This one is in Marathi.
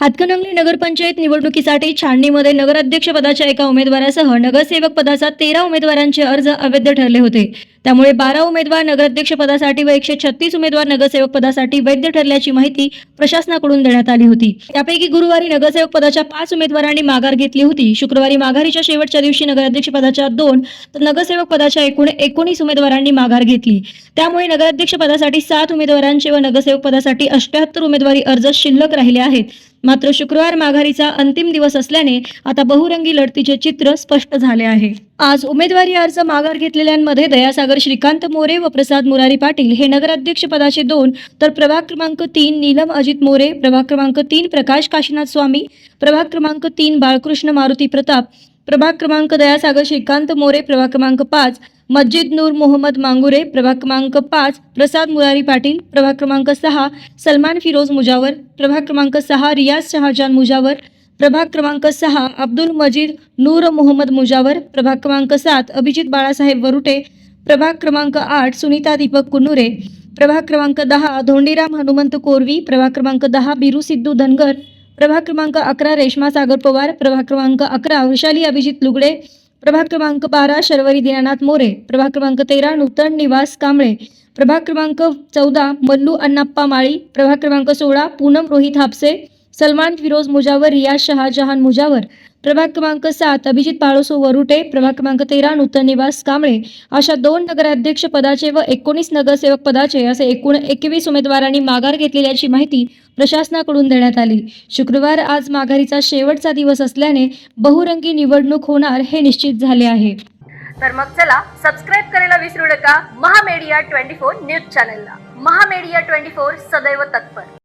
हातकणंगले नगरपंचायत निवडणुकीसाठी छाननीमध्ये नगराध्यक्ष पदाच्या एका उमेदवारासह नगरसेवक पदाचा तेरा उमेदवारांचे अर्ज अवैध ठरले होते. त्यामुळे बारा उमेदवार नगराध्यक्ष पदासाठी व एकशे छत्तीस उमेदवार नगरसेवक पदासाठी वैध ठरल्याची माहिती प्रशासनाकडून देण्यात आली होती. त्यापैकी गुरुवारी नगरसेवक पदाच्या पाच उमेदवारांनी माघार घेतली होती. शुक्रवारी माघारीच्या शेवटच्या दिवशी नगराध्यक्ष पदाच्या दोन तर नगरसेवक पदाच्या एकूण एकोणीस उमेदवारांनी माघार घेतली. त्यामुळे नगराध्यक्ष पदासाठी सात उमेदवारांचे व नगरसेवक पदासाठी अठ्याहत्तर उमेदवारी अर्ज शिल्लक राहिले आहेत. मात्र शुक्रवार माघारीचा अंतिम दिवस असल्याने आता बहुरंगी लढतीचे चित्र स्पष्ट झाले आहे. आज उमेदवारी अर्ज माघार घेतलेल्यांमध्ये दयासागर श्रीकांत मोरे व प्रसाद मुरारी पाटील हे नगराध्यक्ष पदाचे दोन तर प्रभाग क्रमांक तीन नीलम अजित मोरे प्रभाग क्रमांक तीन प्रकाश काशीनाथ स्वामी प्रभाग क्रमांक तीन बाळकृष्ण मारुती प्रताप प्रभाग क्रमांक दयासागर श्रीकांत मोरे प्रभाग क्रमांक पाच मस्जिद नूर मोहम्मद मांगुरे प्रभाग क्रमांक पाच प्रसाद मुरारी पाटील प्रभाग क्रमांक सहा सलमान फिरोज मुजावर प्रभाग क्रमांक सहा रियाज शहाजान मुजावर प्रभाग क्रमांक सहा अब्दुल मजीद नूर मोहम्मद मुजावर प्रभाग क्रमांक सात अभिजित बाळासाहेब वरुटे प्रभाग क्रमांक आठ सुनीता दीपक कुन्नुरे प्रभाग क्रमांक दहा धोंडीराम हनुमंत कोरवी प्रभाग क्रमांक दहा बिरू सिद्धू धनगर प्रभाग क्रमांक अकरा रेश्मा सागर पवार प्रभाग क्रमांक अकरा वैशाली अभिजित लुगडे प्रभाग क्रमांक बारा शर्वरी दीनानाथ मोरे. प्रभाग क्रमांक तेरा नूतन निवास कांबळे. प्रभाग क्रमांक चौदा मल्लू अण्णाप्पा माळी. प्रभाग क्रमांक सोळा पूनम रोहित हापसे. सलमान फिरोज मुजावर रियाज शहाजहान मुजावर. प्रभाग क्रमांक सात अभिजित पाळोसो वरुटे प्रभाग क्रमांक तेरा नूतन निवास कांबळे. अशा दोन नगराध्यक्ष पदाचे व एकोणीस नगरसेवक पदाचे असे एकूण एकवीस उमेदवारांनी माघार घेतलेल्याची माहिती प्रशासनाकडून देण्यात आली. शुक्रवार आज माघारीचा शेवटचा दिवस असल्याने बहुरंगी निवडणूक होणार हे निश्चित झाले आहे. तर मग चला सबस्क्राईब करायला विसरू नका. महामेडिया ट्वेंटी फोर न्यूज चॅनलला. महामेडिया ट्वेंटी फोर सदैव तत्पर.